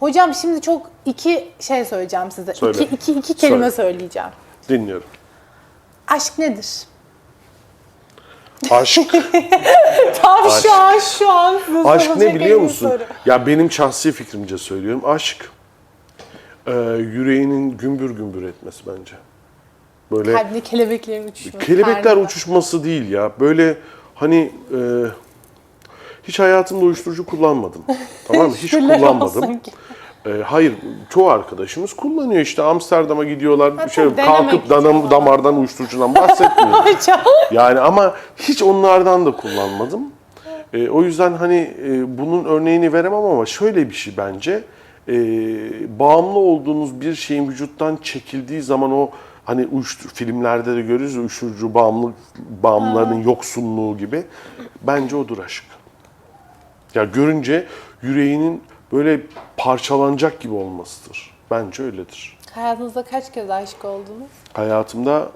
Hocam şimdi çok iki şey söyleyeceğim size. Söyle. İki, iki, iki kelime Söyle. söyleyeceğim. Dinliyorum. Aşk nedir? Aşk. Tam Aşk. şu an şu an Aşk ne en biliyor iyi musun? soru. Ya benim şahsi fikrimce söylüyorum. Aşk e, yüreğinin gümbür gümbür etmesi bence. Böyle Kalbinde kelebeklerin uçuşması. kelebekler karnında. uçuşması değil ya. Böyle hani e, hiç hayatımda uyuşturucu kullanmadım. tamam mı? Hiç kullanmadım. E, hayır, çoğu arkadaşımız kullanıyor işte Amsterdam'a gidiyorlar, Ha, şey kalkıp danam, damardan uyuşturucudan bahsetmiyorum. Yani ama hiç onlardan da kullanmadım. E, o yüzden hani e, bunun örneğini veremem ama şöyle bir şey bence. E, bağımlı olduğunuz bir şeyin vücuttan çekildiği zaman o hani uyuştur, filmlerde de görürüz uyuşturucu bağımlı bağımlıların yoksunluğu gibi. Bence odur aşk. Ya görünce yüreğinin böyle parçalanacak gibi olmasıdır. Bence öyledir. Hayatınızda kaç kez aşık oldunuz? Hayatımda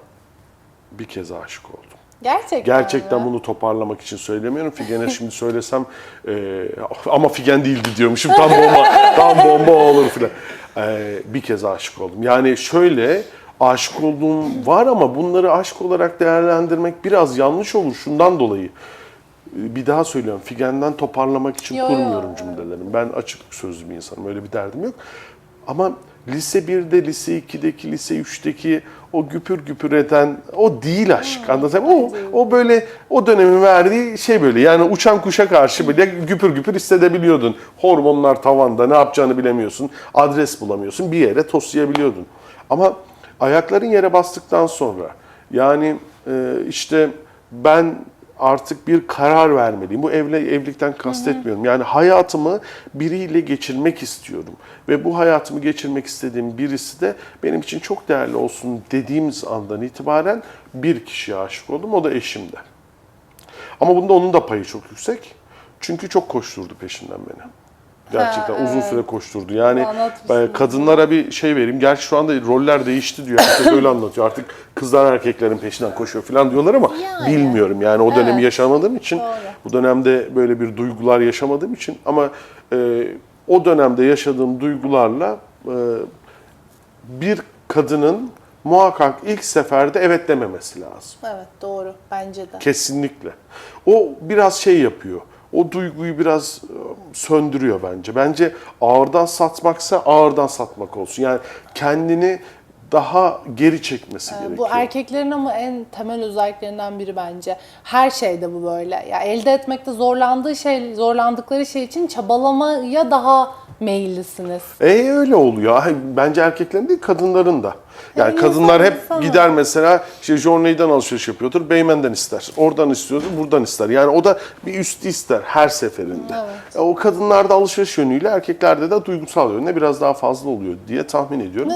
bir kez aşık oldum. Gerçekten Gerçekten mi? bunu toparlamak için söylemiyorum. Figen'e şimdi söylesem e, ama Figen değildi diyormuşum. Tam bomba, tam bomba olur filan. E, bir kez aşık oldum. Yani şöyle aşık olduğum var ama bunları aşk olarak değerlendirmek biraz yanlış olur şundan dolayı. E, Bir daha söylüyorum. Figen'den toparlamak için Yo, yo, kurmuyorum evet. cümlelerimi. Ben açık sözlü bir insanım. Öyle bir derdim yok. Ama lise 1'de, lise 2'deki, lise 3'teki o güpür güpür eden o değil aşk. Anlatayım O, o böyle o dönemin verdiği şey böyle yani uçan kuşa karşı böyle güpür güpür hissedebiliyordun. Hormonlar tavanda ne yapacağını bilemiyorsun. Adres bulamıyorsun. Bir yere toslayabiliyordun. Ama ayakların yere bastıktan sonra yani e, işte ben artık bir karar vermeliyim. Bu evle evlilikten kastetmiyorum. Yani hayatımı biriyle geçirmek istiyorum. Ve bu hayatımı geçirmek istediğim birisi de benim için çok değerli olsun dediğimiz andan itibaren bir kişiye aşık oldum. O da eşimde. Ama bunda onun da payı çok yüksek. Çünkü çok koşturdu peşinden beni. Gerçekten Ha, uzun evet. süre koşturdu. Yani e, kadınlara bir şey vereyim. Gerçi şu anda roller değişti diyor. Herkes öyle anlatıyor. Artık kızlar erkeklerin peşinden koşuyor falan diyorlar ama Yani. bilmiyorum. Yani o dönemi Evet. yaşamadığım için, Doğru. bu dönemde böyle bir duygular yaşamadığım için ama e, o dönemde yaşadığım duygularla e, bir kadının muhakkak ilk seferde evet dememesi lazım. Evet doğru bence de. Kesinlikle. O biraz şey yapıyor. O duyguyu biraz e, söndürüyor bence. Bence ağırdan satmaksa ağırdan satmak olsun. Yani kendini daha geri çekmesi Ee, gerekiyor. Bu erkeklerin ama en temel özelliklerinden biri bence. Her şeyde bu böyle. Ya elde etmekte zorlandığı şey, zorlandıkları şey için çabalamaya daha meyillisiniz. E öyle oluyor. Bence erkeklerin değil kadınların da. Yani Yani kadınlar insan hep insana. gider mesela işte Journey'den alışveriş yapıyordur. Beymen'den ister. Oradan istiyordur, buradan ister. Yani o da bir üstü ister her seferinde. Evet. E, O kadınlarda alışveriş yönüyle erkeklerde de duygusal yönüne biraz daha fazla oluyor diye tahmin ediyorum.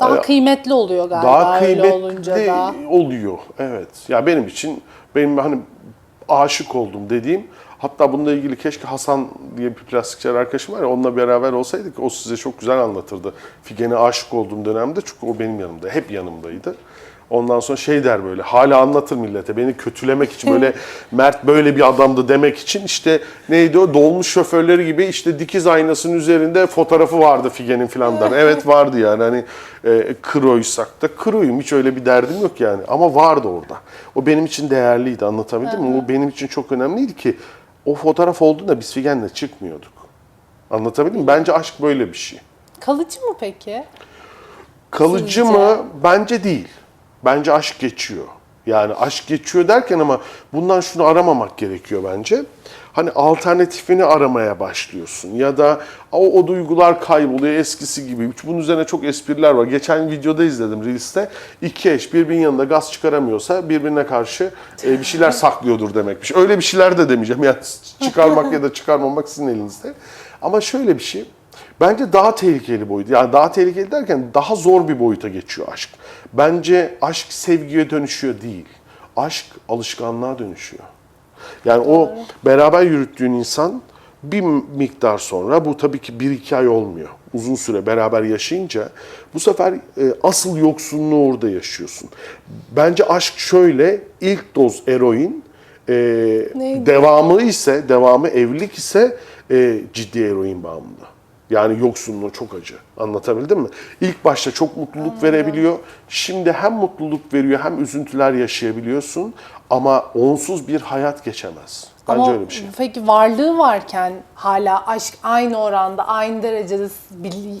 Daha Ay- kıymetli oluyor galiba daha öyle kıymetli olunca da. oluyor. Evet. Ya benim için benim hani aşık oldum dediğim hatta bununla ilgili keşke Hasan diye bir plastikçi arkadaşım var ya onunla beraber olsaydık o size çok güzel anlatırdı. Figen'e aşık olduğum dönemde çünkü o benim yanımda. Hep yanımdaydı. Ondan sonra şey der böyle hala anlatır millete beni kötülemek için böyle Mert böyle bir adamdı demek için işte neydi o dolmuş şoförleri gibi işte dikiz aynasının üzerinde fotoğrafı vardı Figen'in filan der. Evet vardı yani hani e, kroysak da kroyum hiç öyle bir derdim yok yani ama vardı orada. O benim için değerliydi anlatabildim mi? O benim için çok önemliydi ki o fotoğraf olduğunda biz Figen'le çıkmıyorduk. Anlatabildim mi? Bence aşk böyle bir şey. Kalıcı mı peki? Kalıcı Sizce? mı? Bence değil. Bence aşk geçiyor. Yani aşk geçiyor derken ama bundan şunu aramamak gerekiyor bence. Hani alternatifini aramaya başlıyorsun ya da o, o duygular kayboluyor eskisi gibi. Bunun üzerine çok espriler var. Geçen videoda izledim Reels'te. İki eş birbirinin yanında gaz çıkaramıyorsa birbirine karşı e, bir şeyler saklıyordur demekmiş. Öyle bir şeyler de demeyeceğim. Yani çıkarmak ya da çıkarmamak sizin elinizde. Ama şöyle bir şey. Bence daha tehlikeli boyut. Yani daha tehlikeli derken daha zor bir boyuta geçiyor aşk. Bence aşk sevgiye dönüşüyor değil. Aşk alışkanlığa dönüşüyor. Yani o beraber yürüttüğün insan bir miktar sonra bu tabii ki bir iki ay olmuyor. Uzun süre beraber yaşayınca bu sefer e, asıl yoksunluğu orada yaşıyorsun. Bence aşk şöyle ilk doz eroin e, Neydi? devamı ise devamı evlilik ise e, ciddi eroin bağımlılığı. Yani yoksunluğu çok acı. Anlatabildim mi? İlk başta çok mutluluk verebiliyor. Şimdi hem mutluluk veriyor hem üzüntüler yaşayabiliyorsun. Ama onsuz bir hayat geçemez. Bence Ama öyle bir şey. peki varlığı varken hala aşk aynı oranda, aynı derecede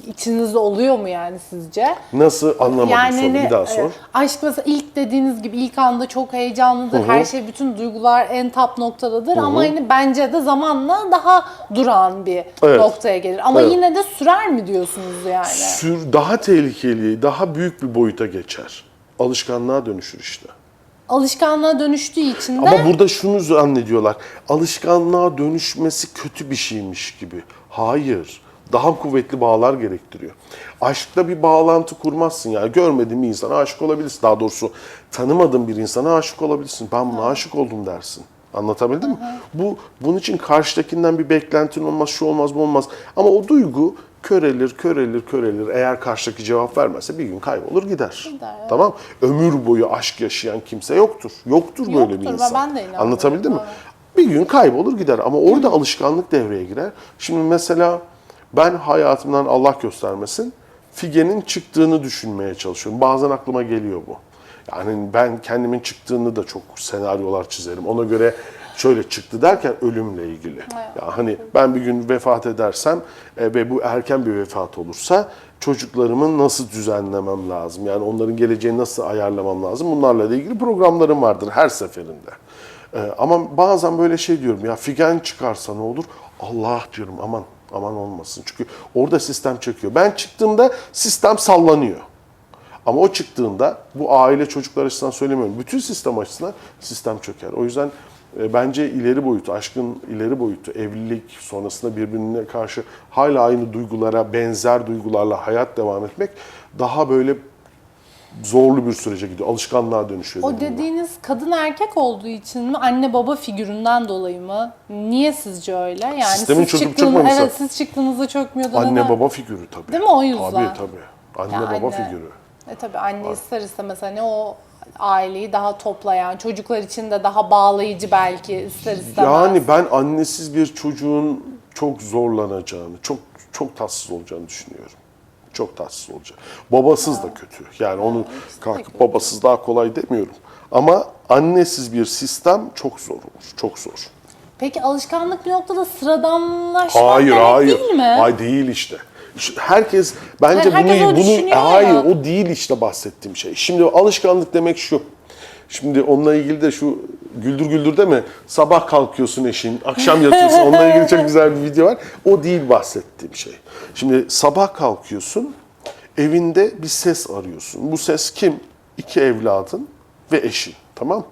içinizde oluyor mu yani sizce? Nasıl anlamadım Yani soru. Bir daha e, sor. aşk mesela ilk dediğiniz gibi ilk anda çok heyecanlıdır. Her şey bütün duygular en top noktadadır ama hani bence de zamanla daha duran bir Evet. noktaya gelir. Ama Evet. yine de sürer mi diyorsunuz yani? Sür daha tehlikeli, daha büyük bir boyuta geçer. Alışkanlığa dönüşür işte. Alışkanlığa dönüştüğü için de Ama burada şunu zannediyorlar. Alışkanlığa dönüşmesi kötü bir şeymiş gibi. Hayır. Daha kuvvetli bağlar gerektiriyor. Aşkla bir bağlantı kurmazsın ya. Görmediğin bir insana aşık olabilirsin. Daha doğrusu tanımadığın bir insana aşık olabilirsin. Ben buna aşık oldum dersin. Anlatabildim mi? Bu bunun için karşıdakinden bir beklentin olmaz, şu olmaz, bu olmaz. Ama o duygu körelir, körelir, körelir. Eğer karşıdaki cevap vermezse bir gün kaybolur gider. Gider, evet. Tamam? Ömür boyu aşk yaşayan kimse yoktur. Yoktur böyle bir Yoktur, insan. ben de. Anlatabildim mi? Bir gün kaybolur gider ama orada alışkanlık devreye girer. Şimdi mesela ben hayatımdan Allah göstermesin Figen'in çıktığını düşünmeye çalışıyorum. Bazen aklıma geliyor bu. Yani ben kendimin çıktığını da çok senaryolar çizerim. Ona göre şöyle çıktı derken ölümle ilgili. Ya hani ben bir gün vefat edersem e, ve bu erken bir vefat olursa çocuklarımı nasıl düzenlemem lazım? Yani onların geleceğini nasıl ayarlamam lazım? Bunlarla da ilgili programlarım vardır her seferinde. Ee, ama bazen böyle şey diyorum ya figen çıkarsa ne olur? Allah diyorum aman aman olmasın. Çünkü orada sistem çöküyor. Ben çıktığımda sistem sallanıyor. Ama o çıktığında bu aile çocuklar açısından söylemiyorum. Bütün sistem açısından sistem çöker. O yüzden e, bence ileri boyutu, aşkın ileri boyutu, evlilik sonrasında birbirine karşı hala aynı duygulara, benzer duygularla hayat devam etmek daha böyle zorlu bir sürece gidiyor. Alışkanlığa dönüşüyor. o dediğiniz kadın erkek olduğu için mi, anne baba figüründen dolayı mı? Niye sizce öyle? Yani Sistemin siz çıktığınız, evet siz çıktığınızda çökmüyordu. Anne neden? baba figürü tabii. Değil mi? O yüzden. Tabii tabii. Anne Ya baba anne- figürü. E tabii anne ister istemez hani o aileyi daha toplayan, çocuklar için de daha bağlayıcı belki ister istemez. Yani ben annesiz bir çocuğun çok zorlanacağını, çok çok tatsız olacağını düşünüyorum. Çok tatsız olacak. Babasız da kötü. Yani onu kalkıp babasız daha kolay demiyorum. Ama annesiz bir sistem çok zor olur. Çok zor. Peki alışkanlık bir noktada sıradanlaşmak Hayır, hayır. değil mi? Hayır değil işte. Herkes bence Hayır, herkes bunu bunu düşünüyor hayır ya. o değil işte bahsettiğim şey. Şimdi alışkanlık demek şu. Şimdi onunla ilgili de şu güldür güldür mi? Sabah kalkıyorsun eşin, akşam yatıyorsun. Onunla ilgili çok güzel bir video var. O değil bahsettiğim şey. Şimdi sabah kalkıyorsun, evinde bir ses arıyorsun. Bu ses kim? İki evladın ve eşin. Tamam?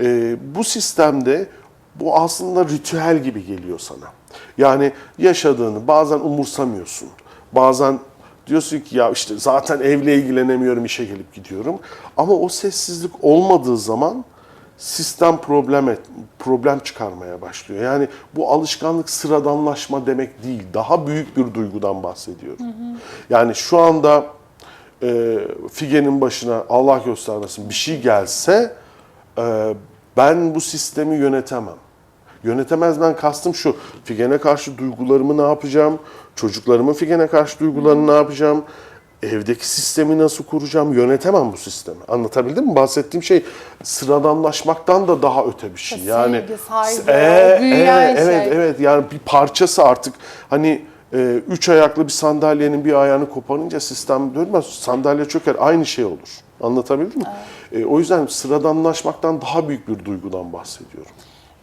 Ee, bu sistemde bu aslında ritüel gibi geliyor sana. Yani yaşadığını bazen umursamıyorsun. Bazen diyorsun ki ya işte zaten evle ilgilenemiyorum işe gelip gidiyorum. Ama o sessizlik olmadığı zaman sistem problem et, problem çıkarmaya başlıyor. Yani bu alışkanlık sıradanlaşma demek değil. Daha büyük bir duygudan bahsediyorum. Yani şu anda e, Figen'in başına Allah göstermesin bir şey gelse e, ben bu sistemi yönetemem. Yönetemezden kastım şu. Figen'e karşı duygularımı ne yapacağım? Çocuklarımın Figen'e karşı duygularını ne yapacağım? Evdeki sistemi nasıl kuracağım? Yönetemem bu sistemi. Anlatabildim mi? Bahsettiğim şey sıradanlaşmaktan da daha öte bir şey. Sevgi, Yani saygı, Ee, büyüyen evet, evet, şey. evet. Yani bir parçası artık. Hani e, üç ayaklı bir sandalyenin bir ayağını koparınca sistem dönmez. Sandalye çöker. Aynı şey olur. Anlatabildim mi? E, o yüzden sıradanlaşmaktan daha büyük bir duygudan bahsediyorum.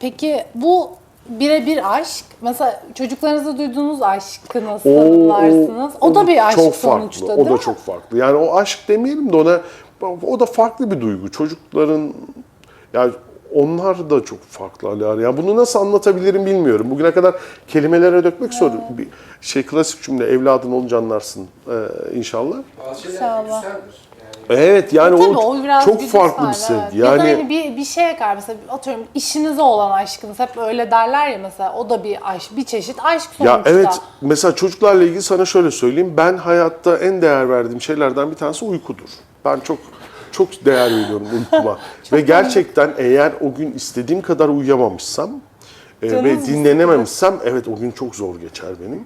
Peki bu birebir aşk. Mesela çocuklarınızda duyduğunuz aşkı nasıl O- tanımlarsınız? O, da bir aşk çok sonuçta farklı. değil O da mi? çok farklı. Yani o aşk demeyelim de ona o da farklı bir duygu. Çocukların yani onlar da çok farklı Alar. Ya bunu nasıl anlatabilirim bilmiyorum. Bugüne kadar kelimelere dökmek zor. Bir şey klasik cümle evladın olunca anlarsın ee, inşallah. Bazı şeyler İnşallah. güzeldir. Evet yani Tabii o, o biraz çok güdüsel, farklı bir evet. sevgi. Ya da Yani hani bir, bir şeye kadar mesela atıyorum işinize olan aşkınız hep öyle derler ya mesela o da bir aşk, bir çeşit aşk sonuçta. Ya evet mesela çocuklarla ilgili sana şöyle söyleyeyim. Ben hayatta en değer verdiğim şeylerden bir tanesi uykudur. Ben çok çok değer veriyorum uykuma. Ve gerçekten eğer o gün istediğim kadar uyuyamamışsam e, Canınız ve dinlenememişsem evet o gün çok zor geçer benim.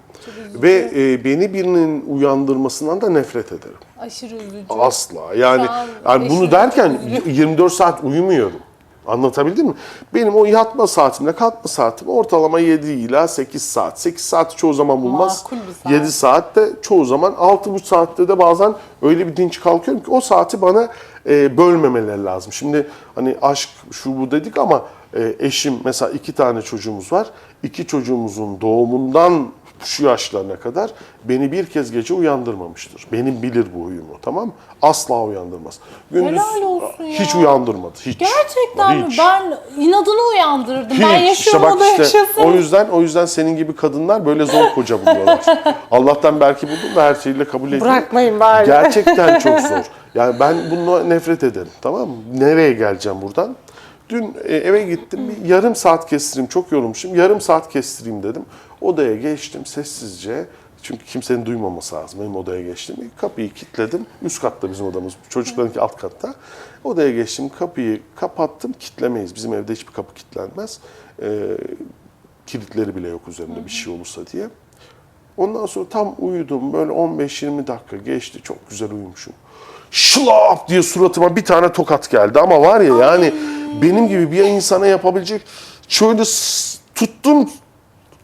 Ve e, beni birinin uyandırmasından da nefret ederim. Aşırı üzücü. Asla. Yani, yani bunu derken çok üzülüyor. 24 saat uyumuyorum. Anlatabildim mi? Benim o yatma saatimle kalkma saatim ortalama 7 ila 8 saat. 8 saati çoğu zaman bulmaz. Makul bir saat. 7 saatte çoğu zaman 6,5 saatte de bazen öyle bir dinç kalkıyorum ki o saati bana e, bölmemeleri lazım. Şimdi hani aşk şu bu dedik ama e, eşim mesela iki tane çocuğumuz var. İki çocuğumuzun doğumundan şu yaşlarına kadar beni bir kez gece uyandırmamıştır. Benim bilir bu huyumu tamam? Asla uyandırmaz. Helal olsun ya. Hiç uyandırmadı. Hiç. Gerçekten mi? Hiç. Ben inadını uyandırırdım. Ben Hiç. yaşıyorum İşte o da bak işte yaşasın. o yüzden o yüzden senin gibi kadınlar böyle zor koca buluyorlar. Allah'tan belki buldum ve her şeyle kabul ediyor. Bırakmayın bari. Gerçekten çok zor. Yani ben bununla nefret ederim. Tamam mı? Nereye geleceğim buradan? Dün e, eve gittim. Bir yarım saat kestireyim. Çok yorulmuşum. Yarım saat kestireyim dedim. Odaya geçtim sessizce. Çünkü kimsenin duymaması lazım. Benim odaya geçtim. Kapıyı kilitledim. Üst katta bizim odamız. Çocuklarınki alt katta. Odaya geçtim. Kapıyı kapattım. Kitlemeyiz. Bizim evde hiçbir kapı kilitlenmez. Ee, kilitleri bile yok üzerinde bir şey olursa diye. Ondan sonra tam uyudum. Böyle 15-20 dakika geçti. Çok güzel uyumuşum. Şlap diye suratıma bir tane tokat geldi. Ama var ya yani benim gibi bir insana yapabilecek şöyle tuttum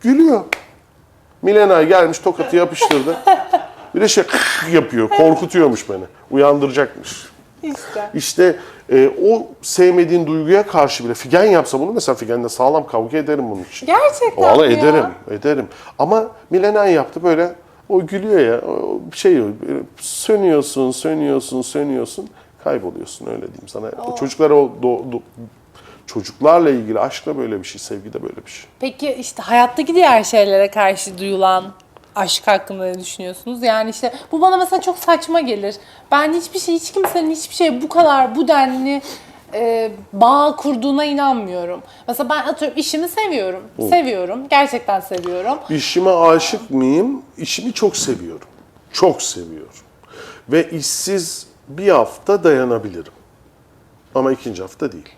gülüyor. Milenay gelmiş tokatı yapıştırdı. Bir de şey yapıyor. Korkutuyormuş beni. Uyandıracakmış. İşte. İşte e, o sevmediğin duyguya karşı bile Figen yapsa bunu mesela Figen'le sağlam kavga ederim bunun için. Gerçekten Valla ederim, ederim. Ama Milenay yaptı böyle, o gülüyor ya, o şey sönüyorsun, sönüyorsun, sönüyorsun, kayboluyorsun öyle diyeyim sana. O çocuklara o do- do- çocuklarla ilgili aşkla böyle bir şey, sevgi de böyle bir şey. Peki işte hayattaki diğer şeylere karşı duyulan aşk hakkında ne düşünüyorsunuz? Yani işte bu bana mesela çok saçma gelir. Ben hiçbir şey, hiç kimsenin hiçbir şeye bu kadar bu denli e, bağ kurduğuna inanmıyorum. Mesela ben atıyorum işimi seviyorum. Seviyorum. Gerçekten seviyorum. İşime aşık mıyım? İşimi çok seviyorum. Çok seviyorum. Ve işsiz bir hafta dayanabilirim. Ama ikinci hafta değil.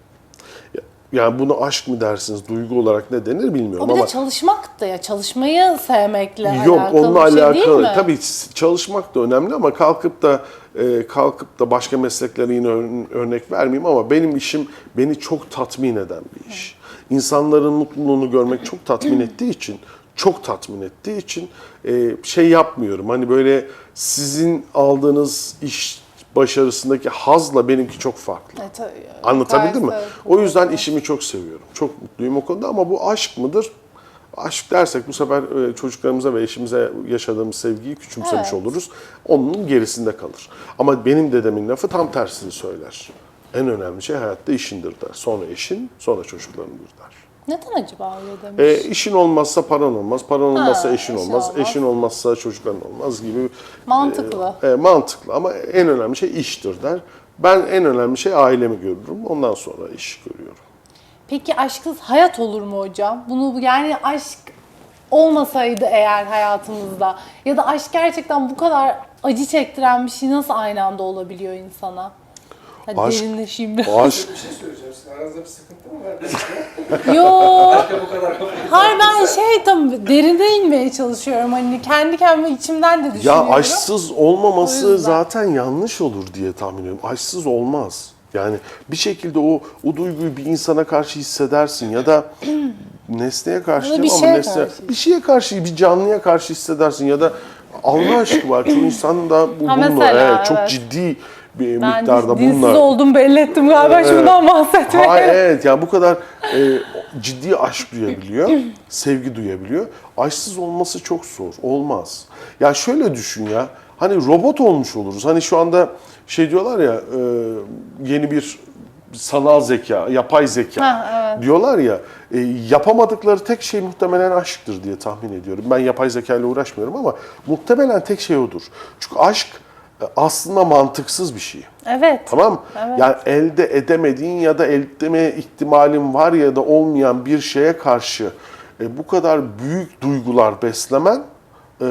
Ya- Yani bunu aşk mı dersiniz, duygu olarak ne denir bilmiyorum O bir ama de çalışmak da ya çalışmayı sevmekle Yok alakalı onunla bir şey değil alakalı. mi? Tabii çalışmak da önemli ama kalkıp da e, kalkıp da başka mesleklere yine ör- örnek vermeyeyim ama benim işim beni çok tatmin eden bir iş. İnsanların mutluluğunu görmek çok tatmin ettiği için çok tatmin ettiği için e, şey yapmıyorum. Hani böyle sizin aldığınız iş başarısındaki hazla benimki çok farklı. E, tabii. Anlatabildim mi? Gayet O yüzden işimi çok seviyorum. Çok mutluyum o konuda ama bu aşk mıdır? Aşk dersek bu sefer e, çocuklarımıza ve eşimize yaşadığımız sevgiyi küçümsemiş Evet. oluruz. Onun gerisinde kalır. Ama benim dedemin lafı tam tersini söyler. En önemli şey hayatta işindir der. Sonra eşin, sonra çocuklarındır der. Neden acaba öyle demiş? E, işin olmazsa paran olmaz, paran olmazsa eşin eşin olmaz, olmaz. eşin olmazsa çocukların olmaz gibi Mantıklı. e, mantıklı ama en önemli şey iştir der. Ben en önemli şey ailemi görürüm. Ondan sonra iş görüyorum. Peki aşksız hayat olur mu hocam? Bunu yani aşk olmasaydı eğer hayatımızda ya da aşk gerçekten bu kadar acı çektiren bir şey nasıl aynı anda olabiliyor insana? Hadi Aşk- derinleşeyim biraz. Aşk Bir şey söyleyeceğim. Sizin aranızda bir sıkıntı mı var? Yo. bu kadar kapıyı Hayır ben şey tam derine inmeye çalışıyorum. Hani kendi kendime içimden de Ya düşünüyorum. aşksız O olmaması zaten yanlış olur diye tahmin ediyorum. Aşksız olmaz. Yani bir şekilde o o duyguyu bir insana karşı hissedersin ya da nesneye karşı Ya da değil bir ama nesne, karşı. bir şeye karşı, bir canlıya karşı hissedersin ya da Allah aşkı var. Çoğu insan da bu, bununla mesela, evet, çok evet. ciddi bir ben miktarda dinsiz bununla oldum belli ettim galiba şundan bahsetmeye. Hayır evet yani bu kadar e, ciddi aşk duyabiliyor, sevgi duyabiliyor. Aşksız olması çok zor, olmaz. Ya şöyle düşün ya, hani robot olmuş oluruz. Hani şu anda şey diyorlar ya, e, yeni bir sanal zeka, yapay zeka Ha, evet. diyorlar ya, e, yapamadıkları tek şey muhtemelen aşktır diye tahmin ediyorum. Ben yapay zeka ile uğraşmıyorum ama muhtemelen tek şey odur. Çünkü aşk aslında mantıksız bir şey. Evet. Tamam? Evet. Yani elde edemediğin ya da elde etme ihtimalin var ya da olmayan bir şeye karşı e, bu kadar büyük duygular beslemen e,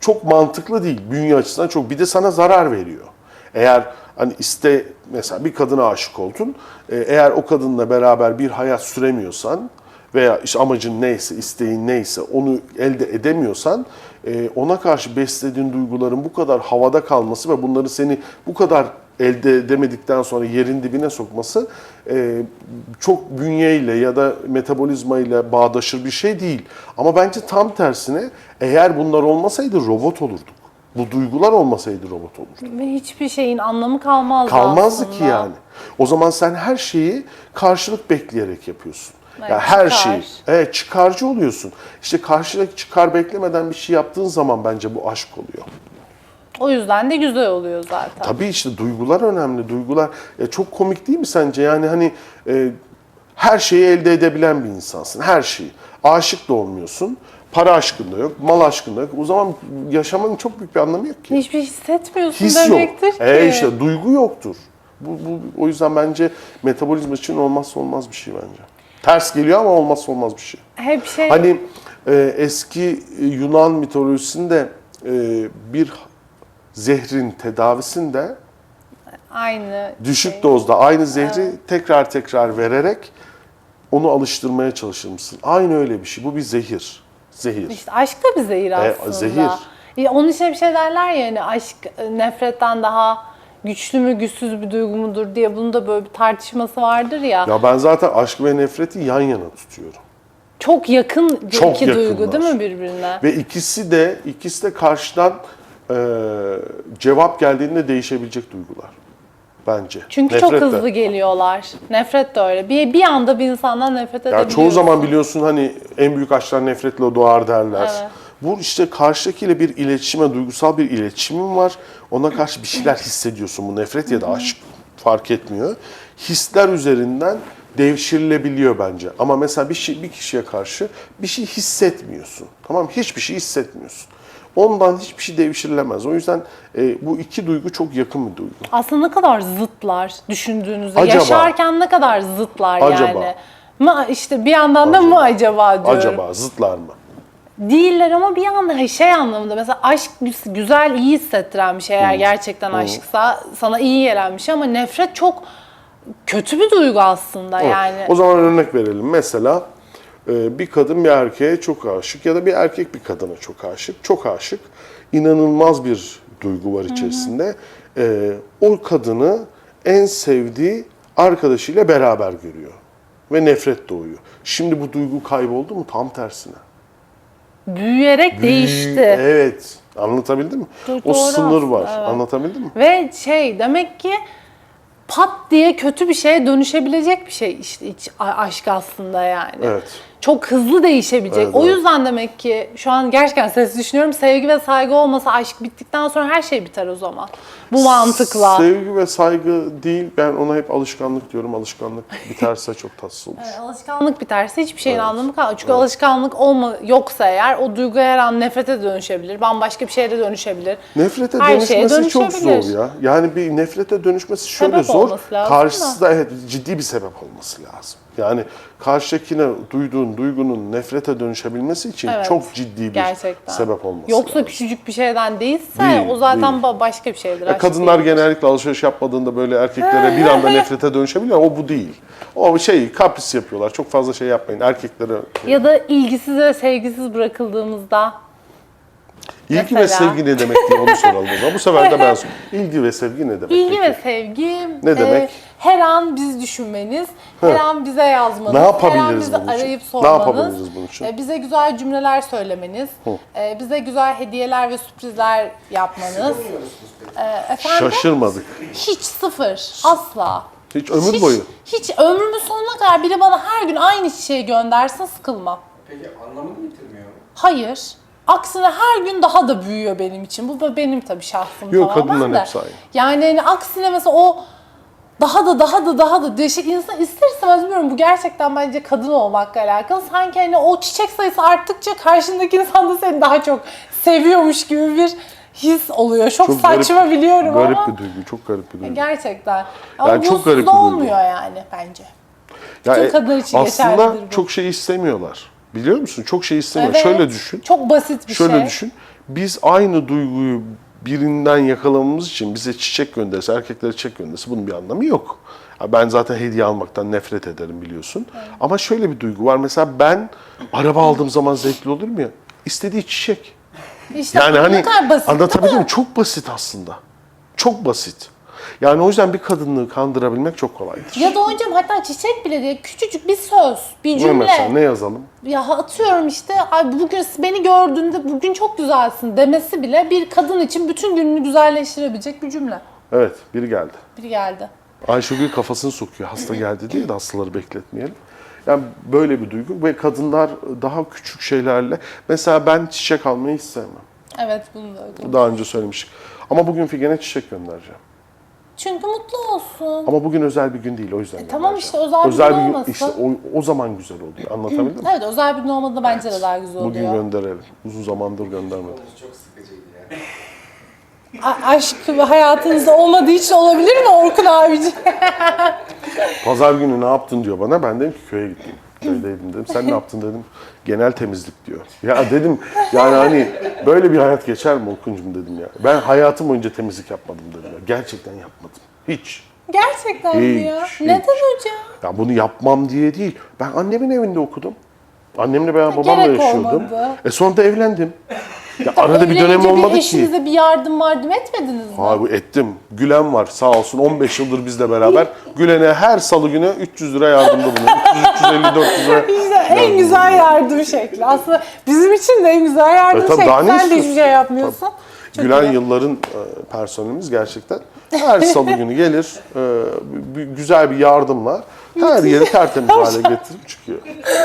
çok mantıklı değil. Bünye açısından çok. Bir de sana zarar veriyor. Eğer hani iste mesela bir kadına aşık oldun. e, eğer o kadınla beraber bir hayat süremiyorsan veya işte amacın neyse, isteğin neyse onu elde edemiyorsan e, ona karşı beslediğin duyguların bu kadar havada kalması ve bunları seni bu kadar elde edemedikten sonra yerin dibine sokması e, çok bünyeyle ya da metabolizmayla bağdaşır bir şey değil. Ama bence tam tersine eğer bunlar olmasaydı robot olurduk. Bu duygular olmasaydı robot olurduk. Ve hiçbir şeyin anlamı kalmazdı Kalmazdı aslında. ki yani. O zaman sen her şeyi karşılık bekleyerek yapıyorsun. Evet, ya her çıkar. şeyi. Evet, çıkarcı oluyorsun. İşte karşılık çıkar beklemeden bir şey yaptığın zaman bence bu aşk oluyor. O yüzden de güzel oluyor zaten. Tabii işte duygular önemli. Duygular ya çok komik değil mi sence? Yani hani e, her şeyi elde edebilen bir insansın. Her şeyi. Aşık da olmuyorsun. Para aşkın da yok, mal aşkın da yok. O zaman yaşamanın çok büyük bir anlamı yok ki. Hiçbir şey hissetmiyorsun His yok. demektir ki. E işte duygu yoktur. Bu, bu o yüzden bence metabolizma için olmazsa olmaz bir şey bence. Ters geliyor ama olmazsa olmaz bir şey. Hep şey Hani e, eski Yunan mitolojisinde e, bir zehrin tedavisinde aynı düşük şey. dozda aynı zehri tekrar tekrar vererek onu alıştırmaya çalışır mısın? Aynı öyle bir şey. Bu bir zehir. Zehir. İşte aşk da bir zehir aslında. E, zehir. Ya onun için bir şey derler ya hani aşk e, nefretten daha güçlü mü güçsüz bir duygu mudur diye bunun da böyle bir tartışması vardır ya. Ya ben zaten aşk ve nefreti yan yana tutuyorum. Çok yakın Çok iki duygu yakınlar. değil mi birbirine? Ve ikisi de ikisi de karşıdan e, cevap geldiğinde değişebilecek duygular. Bence. Çünkü Nefret çok de. hızlı geliyorlar. Nefret de öyle. Bir, bir anda bir insandan nefret Ya edebiliyorsun. çoğu zaman biliyorsun hani en büyük aşklar nefretle doğar derler. Evet. Bu işte karşıdakiyle bir iletişime, duygusal bir iletişimin var. Ona karşı bir şeyler hissediyorsun. Bu nefret ya da aşk fark etmiyor. Hisler üzerinden devşirilebiliyor bence. Ama mesela bir şey bir kişiye karşı bir şey hissetmiyorsun. Tamam? Hiçbir şey hissetmiyorsun. Ondan hiçbir şey devşirilemez. O yüzden e, bu iki duygu çok yakın bir duygu. Aslında ne kadar zıtlar düşündüğünüzde. Acaba? Yaşarken ne kadar zıtlar Acaba? yani. Mı işte bir yandan da mı acaba diyorum. Acaba zıtlar mı? Değiller ama bir anda şey anlamında mesela aşk gü- güzel iyi hissettiren bir şey eğer gerçekten aşksa sana iyi gelen bir şey ama nefret çok kötü bir duygu aslında Evet. yani. O zaman örnek verelim. Mesela e, bir kadın bir erkeğe çok aşık ya da bir erkek bir kadına çok aşık. Çok aşık. İnanılmaz bir duygu var içerisinde. E, o kadını en sevdiği arkadaşıyla beraber görüyor. Ve nefret doğuyor. Şimdi bu duygu kayboldu mu? Tam tersine. Büyüyerek değişti. Evet. Anlatabildim mi? Do- o doğru sınır var. evet. Anlatabildim mi? Ve şey demek ki pat diye kötü bir şeye dönüşebilecek bir şey işte aşk aslında yani. Evet. Çok hızlı değişebilecek. Evet, o evet. yüzden demek ki şu an gerçekten ses düşünüyorum. Sevgi ve saygı olmasa aşk bittikten sonra her şey biter o zaman. Bu mantıkla. Sevgi ve saygı değil. Ben ona hep alışkanlık diyorum. Alışkanlık biterse çok tatsız olur. Yani alışkanlık biterse hiçbir şeyin anlamı kalmıyor. Çünkü alışkanlık olma yoksa eğer o duygu her an nefrete dönüşebilir. Bambaşka bir şeye de dönüşebilir. Nefrete Her dönüşmesi çok zor ya. Yani bir nefrete dönüşmesi şöyle Sebep zor. Karşısında evet ciddi bir sebep olması lazım. Yani karşıdakine duyduğun duygunun nefrete dönüşebilmesi için Evet, çok ciddi bir Gerçekten. sebep olması Yoksa lazım. küçücük bir şeyden değilse Değil, o zaten ba- başka bir şeydir. Ya aşk kadınlar değil. genellikle alışveriş yapmadığında böyle erkeklere bir anda nefrete dönüşebiliyor. O bu değil. O şey kapris yapıyorlar. Çok fazla şey yapmayın. Erkeklere Ya da ilgisiz ve sevgisiz bırakıldığımızda ilgi ve Mesela. sevgi ne demek diye onu soralım o zaman. Bu sefer de ben sorayım. İlgi ve sevgi ne demek? ilgi peki? ve sevgi Ne demek? her an biz düşünmeniz, her an bize yazmanız, Ne her an bizi bunun için? arayıp Ne sormanız, yapabiliriz bunun için? e, bize güzel cümleler söylemeniz, e, bize güzel hediyeler ve sürprizler yapmanız. E, efendim? Şaşırmadık. Hiç sıfır. Asla. Hiç ömür hiç, boyu. Hiç ömrümün sonuna kadar biri bana her gün aynı çiçeği göndersin sıkılmam. Peki anlamını yitirmiyor mu? Hayır. Aksine her gün daha da büyüyor benim için. Bu da benim tabii şahsım Yok, tamamen kadınların de. hepsi aynı. Yani hani aksine mesela o daha da daha da daha da değişik insan ister istemez bilmiyorum bu gerçekten bence kadın olmakla alakalı. Sanki hani o çiçek sayısı arttıkça karşındaki insan da seni daha çok seviyormuş gibi bir his oluyor. Çok, Çok saçma garip- biliyorum Garip ama bir duygu, çok garip bir duygu. gerçekten. Ama Yani çok garip bir duygu. olmuyor yani bence. Ya, bütün e, kadınlar için aslında geçerlidir bu. çok şey istemiyorlar. Biliyor musun? Çok şey istemiyorlar. Evet. Şöyle düşün. Çok basit bir Şöyle şey. düşün. Biz aynı duyguyu birinden yakalamamız için bize çiçek gönderse, erkeklere çiçek gönderse bunun bir anlamı yok. Ben zaten hediye almaktan nefret ederim biliyorsun. Ama şöyle bir duygu var. Mesela ben araba aldığım zaman zevkli olur mu ya? İstediği çiçek. İşte Yani hani kadar basit mi? mi? Çok basit aslında. Çok basit. Yani o yüzden bir kadınlığı kandırabilmek çok kolaydır. Ya da hocam hatta çiçek bile değil küçücük bir söz, bir Ne cümle. mesela ne yazalım? Ya atıyorum işte ay bugün beni gördüğünde bugün çok güzelsin demesi bile bir kadın için bütün gününü güzelleştirebilecek bir cümle. Evet biri geldi. Biri geldi. Ayşegül kafasını sokuyor hasta geldi diye de hastaları bekletmeyelim. Yani böyle bir duygu ve kadınlar daha küçük şeylerle mesela ben çiçek almayı hiç sevmem. Evet bunu da öyle. Daha önce söylemiştik. Ama bugün Figen'e çiçek göndereceğim. Çünkü mutlu olsun. Ama bugün özel bir gün değil o yüzden E, tamam işte, özel bir gün olmasın. işte o, o zaman güzel oluyor. Anlatabildim mi? Evet özel bir gün olmadı bence de daha güzel oluyor. Bugün gönderelim. Uzun zamandır göndermedim. Çok sıkıcıydı ya. A- aşk hayatınızda olmadığı için olabilir mi Orkun abici? Pazar günü ne yaptın diyor bana. Ben dedim ki köye gittim. Köydeydim dedim. Sen ne yaptın dedim. Genel temizlik diyor. Ya dedim yani hani böyle bir hayat geçer mi Orkun'cum dedim ya. Ben hayatım boyunca temizlik yapmadım dedim ya. Gerçekten yapmadım. Hiç. Gerçekten mi ya? Hiç, Neden hiç. hocam? Ya bunu yapmam diye değil. Ben annemin evinde okudum. Annemle beraber babamla gerek yaşıyordum. olmadı. E sonra da evlendim. Ya arada bir dönem olmadı bir ki. eşinize bir yardım yardım etmediniz mi? Abi ettim. Gülen var sağ olsun 15 yıldır bizle beraber. Gülen'e her salı günü 300 lira yardımda bulunuyor. 300, 350, 400 lira. İşte en güzel yardım şekli. Aslında bizim için de en güzel yardım E tabii şekli. daha ne Sen de istiyorsun? hiçbir şey yapmıyorsun. Çok Gülen iyi. yılların e, personelimiz gerçekten. Her salı günü gelir, e, bir- güzel bir yardımla her yeri tertemiz hale getirip çıkıyor.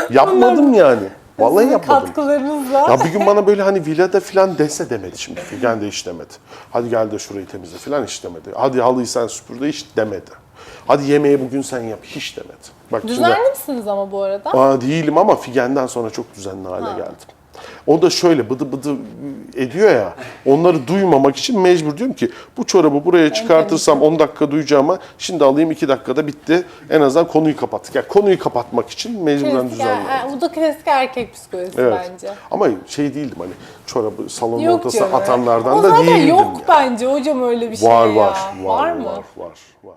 Yapmadım yani. Vallahi Sizin yapmadım. katkılarınızla. Ya bir gün bana böyle hani villada falan dese demedi şimdi. Figen de hiç demedi. Hadi gel de şurayı temizle falan hiç demedi. Hadi halıyı sen süpür de hiç demedi. Hadi yemeği bugün sen yap hiç demedi. Bak şimdi- Düzenli misiniz ama bu arada? Aa, değilim ama Figen'den sonra çok düzenli hale geldim. O da şöyle bıdı bıdı ediyor ya. Onları duymamak için mecbur diyorum ki bu çorabı buraya çıkartırsam 10 dakika duyacağıma şimdi alayım 2 dakikada bitti. En azından konuyu kapattık. Yani konuyu kapatmak için mecburen Klasik, er- bu da klasik erkek psikolojisi Evet. bence. Ama şey değildim hani çorabı salonun Yok ortasına canım. atanlardan o da zaten değildim. yok yani. bence hocam öyle bir şey Var ya. var, var, mı? var, var.